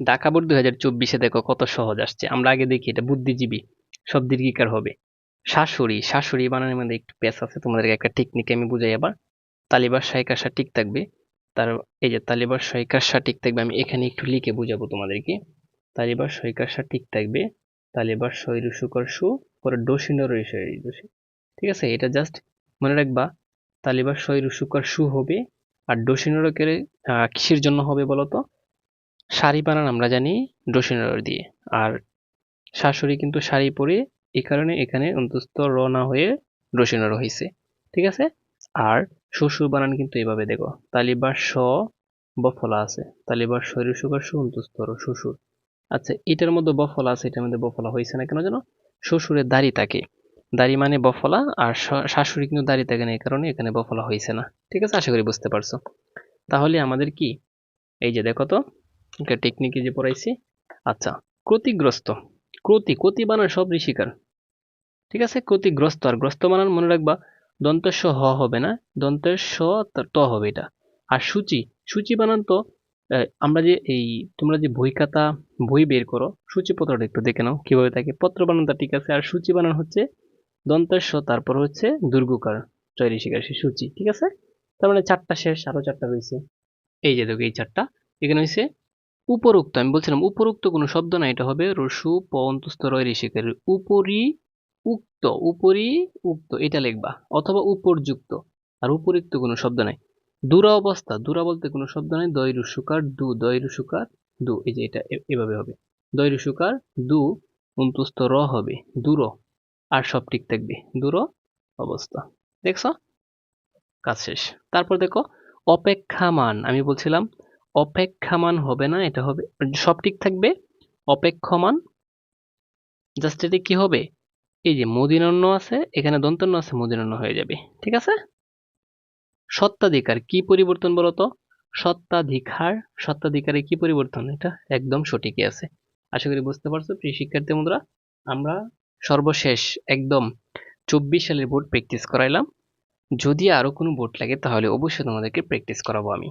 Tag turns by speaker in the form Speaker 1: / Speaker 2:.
Speaker 1: ঢাকা দুই হাজার চব্বিশে দেখো কত সহজ আসছে। আমরা আগে দেখি, এটা বুদ্ধিজীবী, সব দীর্ঘিকার হবে। শাশুড়ি শাশুড়ি বানানোর মধ্যে একটু পেস আছে, তোমাদেরকে একটা টেকনিক আমি বুঝাই আবার। তালিবার সাইকাশা ঠিক থাকবে? তার, এই যে তালিবার সৈকাশা ঠিক থাকবে, আমি এখানে একটু লিখে বুঝাবো তোমাদেরকে। তালিবার সৈকাশা ঠিক থাকবে? তালিবার শৈরু শুকর সু, পরে ডোসিনর দোষী। ঠিক আছে, এটা জাস্ট মনে রাখবা, তালিবার শৈরু শুকর সু হবে, আর ডোসিনরকের কিসের জন্য হবে বলতো? শাড়ি বানান আমরা জানি ডোসিনর দিয়ে। আর শাশুড়ি কিন্তু শাড়ি পরে এই কারণে এখানে অন্তস্থ র না হয়ে ডোসিনর হয়েছে ঠিক আছে? আর শ্বশুর বানান কিন্তু এভাবে দেখো, তালিবার স বফলা আছে, তালিবার শরীর সুগার সুন্তস্তর শ্বশুর। আচ্ছা এটার মধ্যে বফলা আছে, এটার মধ্যে বফলা হয়েছে না কেন যেন শ্বশুরের দাড়ি থাকে। দাড়ি মানে বফলা আর শাশুড়ি কিন্তু দাড়ি থাকে না এই কারণে এখানে বফলা হয়েছে না। ঠিক আছে? আশা করি বুঝতে পারছ। তাহলে আমাদের কি? এই যে দেখো তো টেকনিকে যে পড়াইছি। আচ্ছা ক্ষতিগ্রস্ত। ক্রতি ক্ষতি বানান সব ঋষিকার ঠিক আছে? ক্ষতিগ্রস্ত। আর গ্রস্ত বানান মনে রাখবা, দন্তের হ হবে না। দন্তের স ত হবে এটা। আর সূচি সূচি বানান তো আমরা যে এই, তোমরা যে বই খাতা, বই বের করো সূচিপত্রটা একটু দেখে নাও, কীভাবে থাকে। পত্র বানানটা ঠিক আছে। আর সূচি বানান হচ্ছে দন্তের স, তারপর হচ্ছে দুর্গকার চয় ঋষিকার সে সূচি। ঠিক আছে? তার মানে চারটা শেষ, আরও চারটা রয়েছে। এই যে দেখো, এই চারটা। এখানে হয়েছে উপরোক্ত, আমি বলছিলাম উপরোক্ত কোনো শব্দ না, এটা হবে রসু প অন্তস্থ রয় ঋষিকের উপরি উক্ত উপরি উক্ত, এটা লিখবা, অথবা উপরযুক্ত, আর উপরিক্ত কোনো শব্দ নাই। দুরা অবস্থা দুরা বলতে কোনো শব্দ নাই দয় রুসুকার দু দয় রুসুকার দু, এই যে এটা এভাবে হবে। দয় রুসুকার দু অন্তুস্ত র হবে, দূর, আর সব ঠিক থাকবে, দূর অবস্থা। দেখছ? কাজ শেষ। তারপর দেখো, অপেক্ষামান, আমি বলছিলাম অপেক্ষামান হবে না, এটা হবে, সব ঠিক থাকবে? অপেক্ষমান জাস্ট এটা কি হবে? এই যে মদিনন্য আছে, এখানে দন্তন্য আছে মদিনন্য হয়ে যাবে, ঠিক আছে? সত্ত্বাধিকার, কি পরিবর্তন বলতো? সত্ত্বাধিকার, সত্ত্বাধিকারে কি পরিবর্তন? এটা একদম সঠিকই আছে। আশা করি বুঝতে পারছ, প্রিয় শিক্ষার্থী বন্ধুরা, আমরা সর্বশেষ একদম চব্বিশ সালের বোর্ড প্র্যাকটিস করাইলাম। যদি আরও কোনো বোর্ড লাগে, তাহলে অবশ্যই তোমাদেরকে প্র্যাকটিস করাবো আমি।